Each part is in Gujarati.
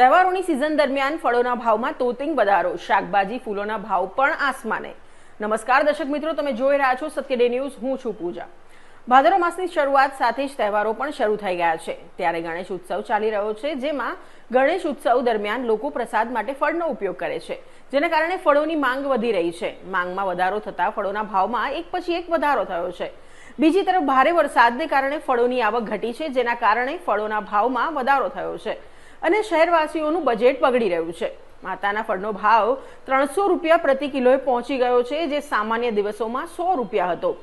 તહેવારોની સિઝન દરમિયાન ફળોના ભાવમાં તોતિંગ વધારો, શાકભાજી, ફૂલોના ભાવ પણ આસમાને. નમસ્કાર દર્શક મિત્રો, તમે જોઈ રહ્યા છો સત્ય ડે ન્યૂઝ, હું છું પૂજા. ભાદરો માસની શરૂઆત સાથે જ તહેવારો પણ શરૂ થઈ ગયા છે. ત્યારે ગણેશ ઉત્સવ ચાલી રહ્યો છે, જેમાં ગણેશ ઉત્સવ દરમિયાન લોકો પ્રસાદ માટે ફળનો ઉપયોગ કરે છે, જેના કારણે ફળોની માંગ વધી રહી છે. માંગમાં વધારો થતા ફળોના ભાવમાં એક પછી એક વધારો થયો છે. બીજી તરફ ભારે વરસાદને કારણે ફળોની આવક ઘટી છે, જેના કારણે ફળોના ભાવમાં વધારો થયો છે. અને શહેરવાસીઓનું બજેટ બગડી રહ્યું છે. માતાના ફળનો ભાવ ત્રણસો રૂપિયા પ્રતિ કિલોએ પહોંચી ગયો છે, જે સામાન્ય દિવસોમાં સો રૂપિયા હતો.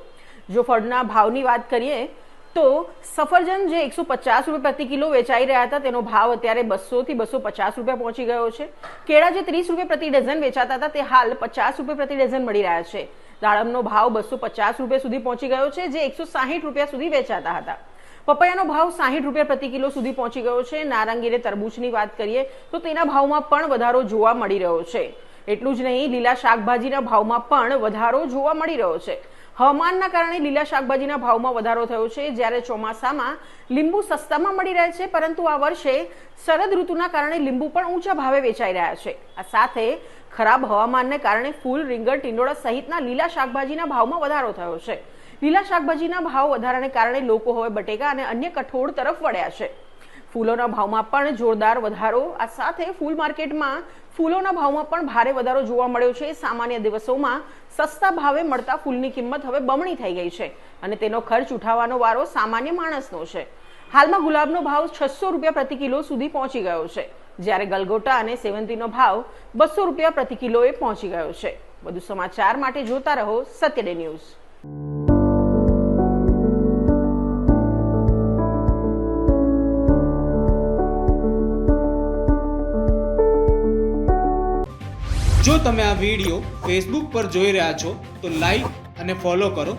જો ફળના ભાવની વાત કરીએ, તો સફરજન જે એકસો પચાસ રૂપિયા પ્રતિ કિલો વેચાઈ રહ્યા હતા, તેનો ભાવ અત્યારે બસો થી બસો પચાસ રૂપિયા પહોંચી ગયો છે. કેળા જે ત્રીસ રૂપિયા પ્રતિ ડઝન વેચાતા હતા, તે હાલ પચાસ રૂપિયા પ્રતિ ડઝન મળી રહ્યા છે. દાડમનો ભાવ બસો પચાસ રૂપિયા સુધી પહોંચી ગયો છે, જે એકસો સાહીઠ રૂપિયા સુધી વેચાતા હતા. પપૈયાનો ભાવ સાહીઠ રૂપિયા પ્રતિ કિલો સુધી પહોંચી ગયો છે. નારંગી અને તરબૂચની વાત કરીએ, તો તેના ભાવમાં પણ વધારો જોવા મળી રહ્યો છે. એટલું જ નહીં, લીલા શાકભાજીના ભાવમાં પણ વધારો જોવા મળી રહ્યો છે. હવામાનના કારણે લીલા શાકભાજીના ભાવમાં વધારો થયો છે. જ્યારે ચોમાસામાં લીંબુ સસ્તામાં મળી રહે છે, પરંતુ આ વર્ષે શરદ ઋતુના કારણે લીંબુ પણ ઊંચા ભાવે વેચાઈ રહ્યા છે. આ સાથે ખરાબ હવામાનને કારણે ફૂલ, રીંગણ, ટીંડોળા સહિતના લીલા શાકભાજીના ભાવમાં વધારો થયો છે. લીલા શાકભાજીના ભાવ વધારાને કારણે લોકો હવે બટેકા અને અન્ય કઠોળ તરફ વળ્યા છે. ફૂલોના ભાવમાં પણ જોરદાર વધારો. આ સાથે ફૂલ માર્કેટમાં ફૂલોના ભાવમાં પણ ભારે વધારો જોવા મળ્યો છે. સામાન્ય દિવસોમાં સસ્તા ભાવે મળતા ફૂલની કિંમત હવે બમણી થઈ ગઈ છે અને તેનો ખર્ચ ઉઠાવવાનો વારો સામાન્ય માણસનો છે. હાલમાં ગુલાબનો ભાવ છસો રૂપિયા પ્રતિ કિલો સુધી પહોંચી ગયો છે. જ્યારે ગલગોટા અને સેવંતીનો ભાવ બસો રૂપિયા પ્રતિ કિલોએ પહોંચી ગયો છે. વધુ સમાચાર માટે જોતા રહો સત્ય ડે ન્યૂઝ. જો તમે આ વીડિયો ફેસબુક પર જોઈ રહ્યા છો, તો લાઈક અને ફોલો કરો.